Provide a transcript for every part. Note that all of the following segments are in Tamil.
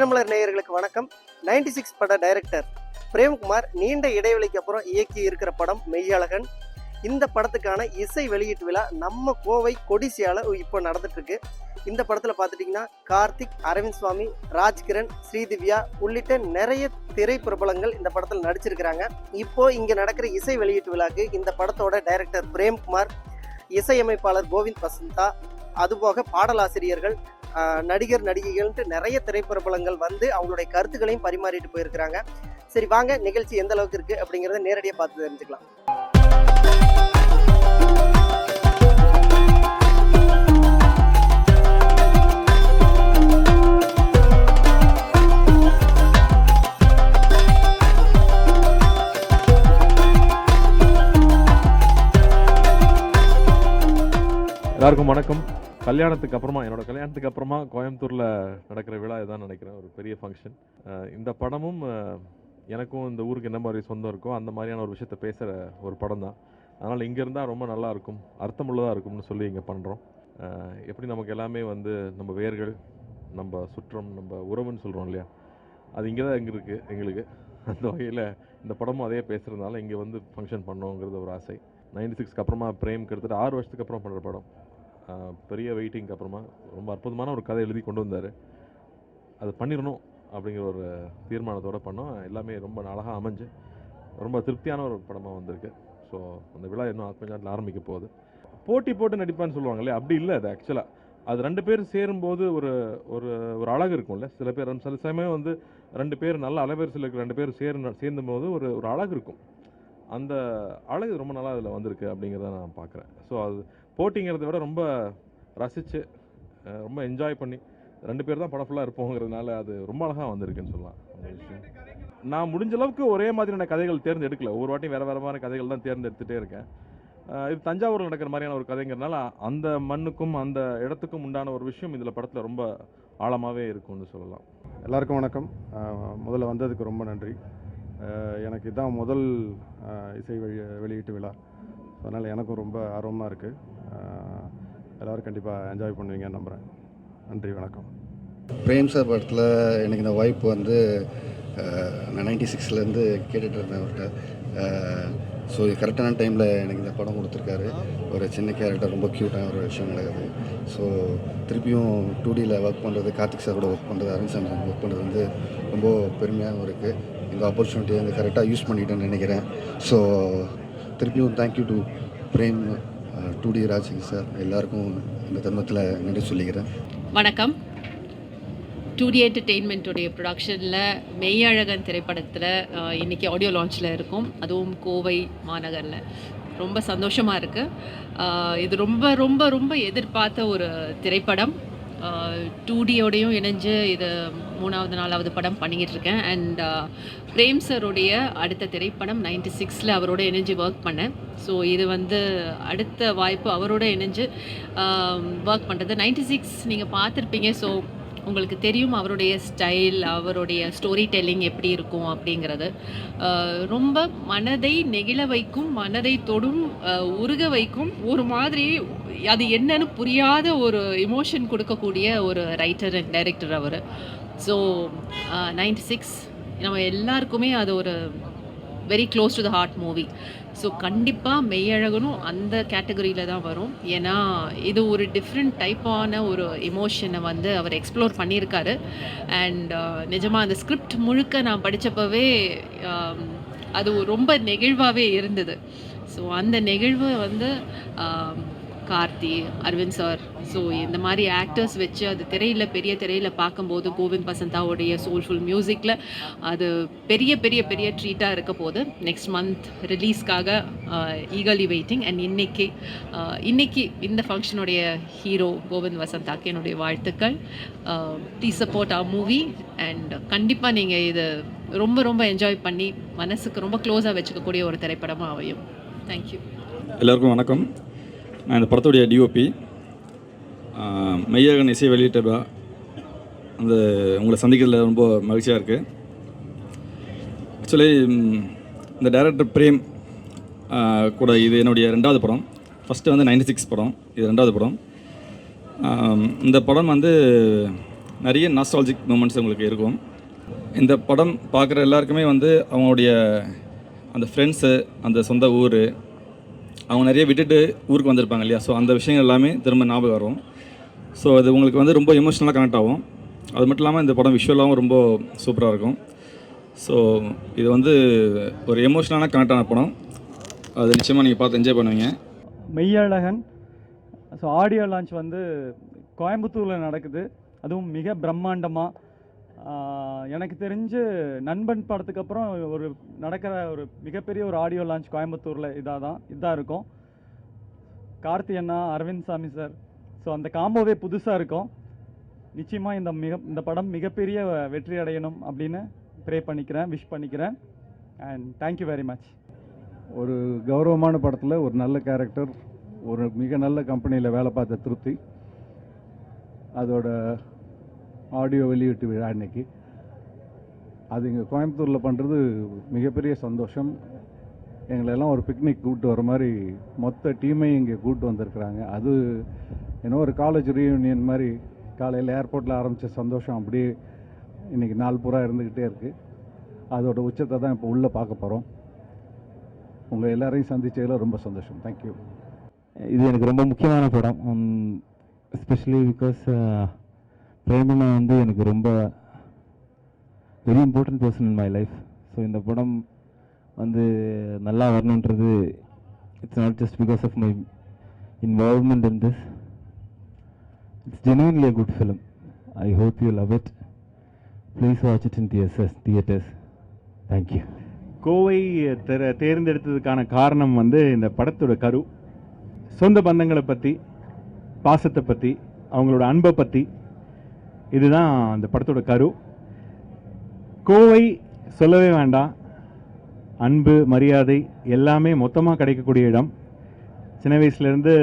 தினமலர் நேயர்களுக்கு வணக்கம். 96 சிக்ஸ் பட டைரக்டர் பிரேம்குமார் நீண்ட இடைவெளிக்கு அப்புறம் இயக்கி இருக்கிற படம் மெய்யழகன். இந்த படத்துக்கான இசை வெளியீட்டு விழா நம்ம கோவை கொடிசியால இப்போ நடந்துட்டு இருக்கு இந்த படத்துல பார்த்துட்டிங்கன்னா கார்த்திக் அரவிந்த் சுவாமி ராஜ்கிரண் ஸ்ரீதிவ்யா உள்ளிட்ட நிறைய திரை பிரபலங்கள் இந்த படத்தில் நடிச்சிருக்கிறாங்க. இப்போ இங்க நடக்கிற இசை வெளியீட்டு விழாக்கு இந்த படத்தோட டைரக்டர் பிரேம்குமார் இசையமைப்பாளர் கோவிந்த் வசந்தா அதுபோக பாடலாசிரியர்கள் நடிகர் நடிகைகள்ன்ட்டு நிறைய திரைப்பிரபலங்கள் வந்து அவங்களுடைய கருத்துக்களையும் பரிமாறிட்டு போயிருக்கிறாங்க. சரி வாங்க நிகழ்ச்சி எந்த அளவுக்கு இருக்கு அப்படிங்கறத நேரடியாக பார்த்து தெரிஞ்சுக்கலாம். எல்லாருக்கும் வணக்கம். கல்யாணத்துக்கு அப்புறமா என்னோட கல்யாணத்துக்கு அப்புறமா கோயம்புத்தூரில் நடக்கிற விழா இதான் நினைக்கிறேன். ஒரு பெரிய ஃபங்க்ஷன் இந்த படமும் எனக்கும் இந்த ஊருக்கு என்ன மாதிரி சொந்தம் இருக்கோ அந்த மாதிரியான ஒரு விஷயத்த பேசுகிற ஒரு படம் தான். அதனால் இங்கே இருந்தால் ரொம்ப நல்லா இருக்கும் அர்த்தமுள்ளதாக இருக்கும்னு சொல்லி இங்கே பண்ணுறோம் எப்படி நமக்கு எல்லாமே வந்து நம்ம வேர்கள் நம்ம சுற்றம் நம்ம உறவுன்னு சொல்கிறோம் இல்லையா? அது இங்கே தான் இங்கே இருக்குது எங்களுக்கு. அந்த வகையில் இந்த படமும் அதே பேசுகிறதுனால இங்கே வந்து ஃபங்க்ஷன் பண்ணோங்கிறது ஒரு ஆசை. நைன்டி சிக்ஸ்க்கு அப்புறமா பிரேம் கெடுத்துட்டு ஆறு வருஷத்துக்கு அப்புறம் பண்ணுற படம். பெரிய வெயிட்டிங்க்கு அப்புறமா ரொம்ப அற்புதமான ஒரு கதை எழுதி கொண்டு வந்தார். அது பண்ணிடணும் அப்படிங்கிற ஒரு தீர்மானத்தோட பண்ணோம். எல்லாமே ரொம்ப அழகாக அமைஞ்சு ரொம்ப திருப்தியான ஒரு படமாக வந்திருக்கு. ஸோ அந்த விழா இன்னும் கொஞ்ச நேரத்தில் ஆரம்பிக்க போகுது. போட்டி போட்டு நடிப்பான்னு சொல்லுவாங்களே அப்படி இல்லை அது ஆக்சுவலாக அது ரெண்டு பேர் சேரும்போது ஒரு ஒரு ஒரு அழகு இருக்கும்ல. சில பேர் சில சமயம் வந்து ரெண்டு பேர் நல்ல அலைவரிசையில் இருக்கிற ரெண்டு பேர் சேர் சேர்ந்தும் போது ஒரு ஒரு அழகு இருக்கும். அந்த அழகு ரொம்ப நல்லா அதில் வந்திருக்கு அப்படிங்கிறத நான் பார்க்குறேன் ஸோ அது போட்டிங்கிறத விட ரொம்ப ரசித்து ரொம்ப என்ஜாய் பண்ணி ரெண்டு பேர் தான் படம் ஃபுல்லாக இருப்போங்கிறதுனால அது ரொம்ப அழகாக வந்திருக்குன்னு சொல்லலாம். அந்த விஷயம். நான் முடிஞ்ச அளவுக்கு ஒரே மாதிரியான கதைகள் தேர்ந்தெடுக்கல. ஒவ்வொரு வாட்டியும் வேறு வேறு மாதிரி கதைகள் தான் தேர்ந்தெடுத்துகிட்டே இருக்கேன். இது தஞ்சாவூரில் நடக்கிற மாதிரியான ஒரு கதைங்கிறதுனால அந்த மண்ணுக்கும் அந்த இடத்துக்கும் உண்டான ஒரு விஷயம் இதில் படத்தில் ரொம்ப ஆழமாகவே இருக்கும்னு சொல்லலாம். எல்லாருக்கும் வணக்கம். முதல்ல வந்ததுக்கு ரொம்ப நன்றி. எனக்கு இதுதான் முதல் இசை வெளியீட்டு விழா. அதனால் எனக்கும் ரொம்ப ஆர்வமாக இருக்குது எல்லோரும் கண்டிப்பாக என்ஜாய் பண்ணுவீங்கன்னு நம்புகிறேன் நன்றி வணக்கம். பிரேம் சார் படத்தில் எனக்கு இந்த வாய்ப்பு வந்து நான் நைன்டி சிக்ஸ்லேருந்து கேட்டுட்டு இருந்தேன் அவர்கிட்ட. ஸோ கரெக்டான டைமில் எனக்கு இந்த படம் கொடுத்துருக்காரு. ஒரு சின்ன கேரக்டர் ரொம்ப க்யூட்டான ஒரு விஷயம் நடக்குது ஸோ திருப்பியும் டூ டியில் ஒர்க் பண்ணுறது கார்த்திக் சார் கூட ஒர்க் பண்ணுறது அரவிந்த் சாமி ஒர்க் பண்ணுறது வந்து ரொம்ப பெருமையாகவும் இருக்குது இந்த ஆப்பர்ச்சுனிட்டியை வந்து கரெக்டாக யூஸ் பண்ணிட்டேன்னு நினைக்கிறேன். ஸோ திருப்பியும் thank you to Prem to D ராஜிங் sir எல்லாருக்கும் இந்த தர்மத்தில் நன்றி சொல்லிக்கிறேன். வணக்கம். டூ டி என்டர்டெயின்மெண்ட்டுடைய ப்ரொடக்ஷனில் மெய்யழகன் திரைப்படத்தில் இன்றைக்கி ஆடியோ லான்ச்சில் இருக்கும். அதுவும் கோவை மாநகரில். ரொம்ப சந்தோஷமாக இருக்குது இது ரொம்ப ரொம்ப ரொம்ப எதிர்பார்த்த ஒரு திரைப்படம். டூ டியோடையும் இணைஞ்சு இது மூணாவது நாலாவது படம் பண்ணிக்கிட்டு இருக்கேன் அண்ட் uh, பிரேம் சருடைய அடுத்த திரைப்படம் நைன்டி சிக்ஸில் அவரோட இணைஞ்சு ஒர்க் பண்ணேன். ஸோ இது வந்து அடுத்த வாய்ப்பு அவரோட இணைஞ்சு um, ஒர்க் பண்ணுறது நைன்டி சிக்ஸ் நீங்கள் பார்த்துருப்பீங்க. ஸோ உங்களுக்கு தெரியும் அவருடைய ஸ்டைல் அவருடைய ஸ்டோரி டெல்லிங் எப்படி இருக்கும் அப்படிங்கிறது. ரொம்ப மனதை நெகிழ வைக்கும் மனதை தொடும் உருக வைக்கும் ஒரு மாதிரி அது என்னன்னு புரியாத ஒரு இமோஷன் கொடுக்கக்கூடிய ஒரு ரைட்டர் அண்ட் டைரக்டர் அவர். ஸோ நைன்டி சிக்ஸ் நம்ம எல்லாருக்குமே அது ஒரு very close to the heart movie so கண்டிப்பாக மெய்யழகனும் அந்த கேட்டகரியில் தான் வரும். ஏன்னா இது ஒரு டிஃப்ரெண்ட் டைப்பான ஒரு எமோஷனை வந்து அவர் எக்ஸ்ப்ளோர் பண்ணியிருக்காரு. அண்ட் uh, நிஜமாக அந்த ஸ்கிரிப்ட் முழுக்க நான் படித்தப்பவே um, அது ரொம்ப நெகிழ்வாகவே இருந்தது. ஸோ அந்த நெகிழ்வு வந்து um, Karthi Aravind sir. So இந்த மாதிரி ஆக்டர்ஸ் வச்சு அது திரையில் பெரிய திரையில் பார்க்கும்போது கோவிந்த் பசந்தாவுடைய சோல்ஃபுல் மியூசிக்கில் அது பெரிய பெரிய பெரிய ட்ரீட்டாக இருக்க போது நெக்ஸ்ட் மந்த் ரிலீஸ்க்காக ஈகலி வெயிட்டிங் அண்ட் இன்னைக்கு இன்னைக்கு இந்த ஃபங்க்ஷனுடைய ஹீரோ கோவிந்த் வசந்தாக்கு என்னுடைய வாழ்த்துக்கள். Please support a movie and கண்டிப்பாக நீங்கள் இது ரொம்ப ரொம்ப என்ஜாய் பண்ணி மனசுக்கு ரொம்ப க்ளோஸாக வச்சுக்கக்கூடிய ஒரு திரைப்படமாக அமையும். தேங்க்யூ எல்லாருக்கும் வணக்கம். நான் இந்த படத்துடைய டிஓபி மெய்யகன் இசை வெளியிட்ட அந்த உங்களை சந்திக்கிறதுல ரொம்ப மகிழ்ச்சியாக இருக்குது ஆக்சுவலி இந்த டைரக்டர் பிரேம் கூட இது என்னுடைய ரெண்டாவது படம். ஃபஸ்ட்டு வந்து நைன்டி சிக்ஸ் படம் இது ரெண்டாவது படம். இந்த படம் வந்து நிறைய நாஸ்டாலஜிக் மூமெண்ட்ஸ் உங்களுக்கு இருக்கும். இந்த படம் பார்க்குற எல்லாருக்குமே வந்து அவங்களுடைய அந்த ஃப்ரெண்ட்ஸு அந்த சொந்த ஊர் அவங்க நிறைய விட்டுட்டு ஊருக்கு வந்திருப்பாங்க இல்லையா? ஸோ அந்த விஷயங்கள் எல்லாமே திரும்ப ஞாபகம் வரும். ஸோ அது உங்களுக்கு வந்து ரொம்ப எமோஷ்னலாக கனெக்ட் ஆகும். அது மட்டும் இல்லாமல் இந்த படம் விஷுவலாகவும் ரொம்ப சூப்பராக இருக்கும். ஸோ இது வந்து ஒரு எமோஷ்னலான கனெக்ட் ஆன படம். அது நிச்சயமாக நீங்கள் பார்த்து என்ஜாய் பண்ணுவீங்க. மெய்யழகன். ஸோ ஆடியோ லான்ச் வந்து கோயம்புத்தூரில் நடக்குது. அதுவும் மிக பிரம்மாண்டமாக எனக்கு தெரிஞ்சு நண்பன் படத்துக்கு அப்புறம் ஒரு நடக்கிற ஒரு மிகப்பெரிய ஒரு ஆடியோ லான்ச் கோயம்புத்தூரில் இதாக தான் இதாக இருக்கும். கார்த்தி அண்ணா அரவிந்த் சாமி சார். ஸோ அந்த காம்போவே புதுசாக இருக்கும். நிச்சயமாக இந்த மிக இந்த படம் மிகப்பெரிய வெற்றி அடையணும் அப்படின்னு ப்ரே பண்ணிக்கிறேன் விஷ் பண்ணிக்கிறேன். அண்ட் தேங்க்யூ வெரி மச் ஒரு கௌரவமான படத்தில் ஒரு நல்ல கேரக்டர் ஒரு மிக நல்ல கம்பெனியில் வேலை பார்த்த திருப்தி. அதோட ஆடியோ வெளியீட்டு விழா இன்னைக்கு. அது இங்கே கோயம்புத்தூரில் பண்ணுறது மிகப்பெரிய சந்தோஷம். எங்களெல்லாம் ஒரு பிக்னிக் கூப்பிட்டு வர மாதிரி மொத்த டீமையும் இங்கே கூப்பிட்டு வந்திருக்கிறாங்க. அது என்னோ ஒரு காலேஜ் ரீயூனியன் மாதிரி காலையில் ஏர்போர்ட்டில் ஆரம்பித்த சந்தோஷம் அப்படியே இன்றைக்கி நாள் பூரா இருந்துக்கிட்டே இருக்குது அதோட உச்சத்தை தான் இப்போ உள்ளே பார்க்க போகிறோம் உங்கள் எல்லாரையும் சந்திச்சதில் ரொம்ப சந்தோஷம். தேங்க்யூ இது எனக்கு ரொம்ப முக்கியமான படம். எஸ்பெஷலி பிகாஸ் பிரேமனா வந்து எனக்கு ரொம்ப very important person in my life so இந்த படம் வந்து நல்லா வரணுன்றது it's not just because of my involvement in this it's genuinely a good film I hope you love it please watch it in theatres theatres thank you Kovai தெர தேர்ந்தெடுத்ததுக்கான காரணம் வந்து இந்த படத்தோட கரு. சொந்த பந்தங்களை பற்றி பாசத்தை பற்றி அவங்களோட அன்பை பற்றி இதுதான் அந்த படத்தோட கரு. கோவை சொல்லவே வேண்டாம். அன்பு மரியாதை எல்லாமே மொத்தமாக கிடைக்கக்கூடிய இடம். சின்ன வயசுலேருந்து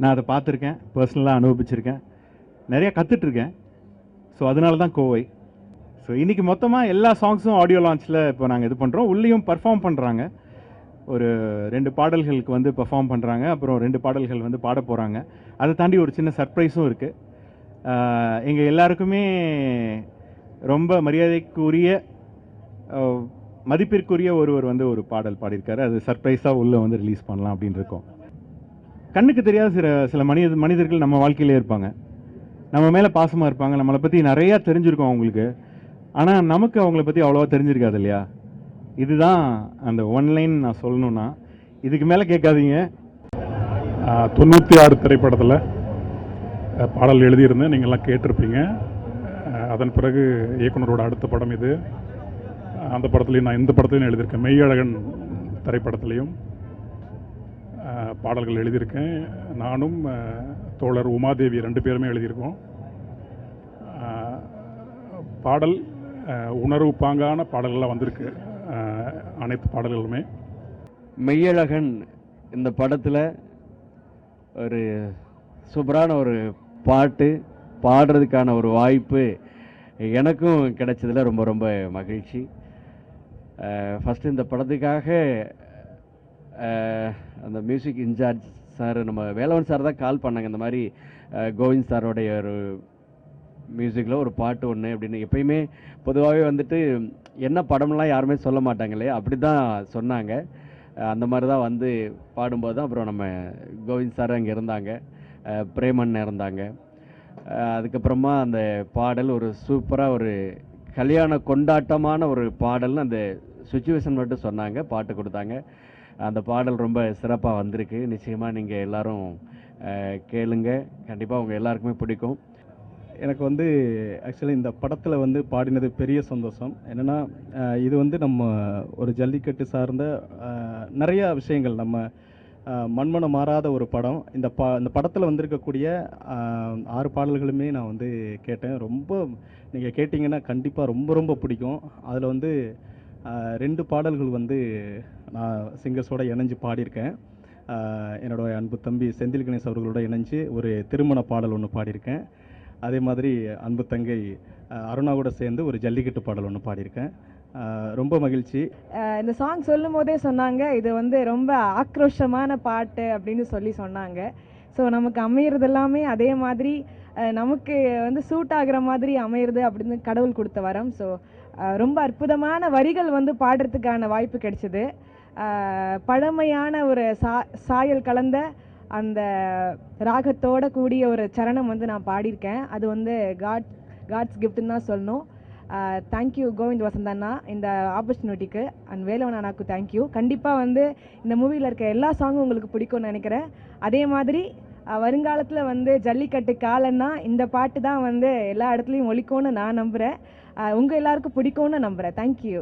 நான் அதை பார்த்துருக்கேன். பர்சனலாக அனுபவிச்சிருக்கேன். நிறையா கற்றுட்ருக்கேன் ஸோ அதனால தான் கோவை. ஸோ இன்றைக்கி மொத்தமாக எல்லா சாங்ஸும் ஆடியோ லான்ச்சில் இப்போ நாங்கள் இது பண்ணுறோம் உள்ளேயும் பர்ஃபார்ம் பண்ணுறாங்க ஒரு ரெண்டு பாடல்களுக்கு வந்து பெர்ஃபார்ம் பண்ணுறாங்க அப்புறம் ரெண்டு பாடல்கள் வந்து பாட போகிறாங்க அதை தாண்டி ஒரு சின்ன சர்ப்ரைஸும் இருக்குது எங்கள் எல்லாருக்குமே ரொம்ப மரியாதைக்குரிய மதிப்பிற்குரிய ஒருவர் வந்து ஒரு பாடல் பாடியிருக்காரு. அது சர்ப்ரைஸாக உள்ளே வந்து ரிலீஸ் பண்ணலாம் அப்படின்னு இருக்கோம். கண்ணுக்கு தெரியாத சில சில மனித மனிதர்கள் நம்ம வாழ்க்கையிலே இருப்பாங்க. நம்ம மேலே பாசமாக இருப்பாங்க. நம்மளை பற்றி நிறையா தெரிஞ்சிருக்கோம் அவங்களுக்கு. ஆனால் நமக்கு அவங்கள பற்றி அவ்வளோவா தெரிஞ்சிருக்காது இல்லையா? இதுதான் அந்த ஒன்லைன் நான் சொல்லணும்னா இதுக்கு மேலே கேட்காதீங்க. தொண்ணூற்றி ஆறு திரைப்படத்தில் பாடல் எழுதியிருந்தேன் நீங்கள்லாம் கேட்டிருப்பீங்க. அதன் பிறகு இயக்குனரோட அடுத்த படம் இது. அந்த படத்துலையும் நான் இந்த படத்துலையும் எழுதியிருக்கேன். மெய்யழகன் திரைப்படத்துலையும் பாடல்கள் எழுதியிருக்கேன். நானும் தோழர் உமாதேவி ரெண்டு பேருமே எழுதியிருக்கோம். பாடல் உணர்வு பாங்கான பாடல்கள்லாம் வந்திருக்கு. அனைத்து பாடல்களுமே. மெய்யழகன் இந்த படத்தில் ஒரு சூப்பரான ஒரு பாட்டு பாடுறதுக்கான ஒரு வாய்ப்பு எனக்கும் கிடைச்சதில் ரொம்ப ரொம்ப மகிழ்ச்சி. ஃபஸ்ட்டு இந்த படத்துக்காக அந்த மியூசிக் இன்சார்ஜ் சார் நம்ம வேலவன் சார் தான் கால் பண்ணாங்க. இந்த மாதிரி கோவிந்த் சாரோடைய ஒரு மியூசிக்கில் ஒரு பாட்டு ஒன்று அப்படின்னு. எப்பயுமே பொதுவாகவே வந்துட்டு என்ன படம்லாம் யாருமே சொல்ல மாட்டாங்களே அப்படி தான் சொன்னாங்க. அந்த மாதிரி தான் வந்து பாடும்போது தான் அப்புறம் நம்ம கோவிந்த் சார் அங்கே இருந்தாங்க. பிரேமன் இருந்தாங்க. அதுக்கப்புறமா அந்த பாடல் ஒரு சூப்பராக ஒரு கல்யாண கொண்டாட்டமான ஒரு பாடல்னு அந்த சுச்சுவேஷன் மட்டும் சொன்னாங்க பாட்டு கொடுத்தாங்க. அந்த பாடல் ரொம்ப சிறப்பாக வந்திருக்கு. நிச்சயமாக நீங்கள் எல்லோரும் கேளுங்க. கண்டிப்பாக உங்கள் எல்லாருக்குமே பிடிக்கும். எனக்கு வந்து ஆக்சுவலி இந்த படத்தில் வந்து பாடினது பெரிய சந்தோஷம். என்னென்னா இது வந்து நம்ம ஒரு ஜல்லிக்கட்டு சார்ந்த நிறையா விஷயங்கள் நம்ம மண்மனம் மாறாத ஒரு படம். இந்த ப இந்த படத்தில் வந்திருக்கக்கூடிய ஆறு பாடல்களுமே நான் வந்து கேட்டேன். ரொம்ப நீங்கள் கேட்டிங்கன்னா கண்டிப்பாக ரொம்ப ரொம்ப பிடிக்கும். அதில் வந்து ரெண்டு பாடல்கள் வந்து நான் சிங்கர்ஸோட இணைஞ்சு பாடியிருக்கேன். என்னோடய என்னோட அன்பு தம்பி செந்தில் கணேஷ் அவர்களோட இணைஞ்சு ஒரு திருமண பாடல் ஒன்று பாடியிருக்கேன். அதே மாதிரி அன்பு தங்கை அருணா கூட சேர்ந்து ஒரு ஜல்லிக்கட்டு பாடல் ஒன்று பாடியிருக்கேன். ரொம்ப மகிழ்ச்சி. இந்த சாங் சொல்லும் போதே சொன்னாங்க இது வந்து ரொம்ப ஆக்ரோஷமான பாட்டு அப்படின்னு சொல்லி சொன்னாங்க. ஸோ நமக்கு அமையிறது எல்லாமே அதே மாதிரி நமக்கு வந்து சூட் ஆகிற மாதிரி அமையிறது அப்படின்னு கடவுள் கொடுத்த வரம். ஸோ ரொம்ப அற்புதமான வரிகள் வந்து பாடுறதுக்கான வாய்ப்பு கிடைச்சிது. பழமையான ஒரு சா சாயல் கலந்த அந்த ராகத்தோட கூடிய ஒரு சரணம் வந்து நான் பாடியிருக்கேன். அது வந்து காட் காட்ஸ் கிஃப்ட்னு தான் சொல்லணும். தேங்க்யூ கோவிந்த் வசந்தண்ணா இந்த ஆப்பர்ச்சுனிட்டிக்கு அண்ட் வேலவன் அண்ணாக்கு தேங்க்யூ கண்டிப்பாக வந்து இந்த மூவியில் இருக்க எல்லா சாங்கும் உங்களுக்கு பிடிக்கும்னு நினைக்கிறேன். அதே மாதிரி வருங்காலத்தில் வந்து ஜல்லிக்கட்டு காலன்னா இந்த பாட்டு தான் வந்து எல்லா இடத்துலையும் ஒழிக்கும்னு நான் நம்புகிறேன் உங்கள் எல்லாருக்கும் பிடிக்கும்னு நம்புகிறேன் தேங்க்யூ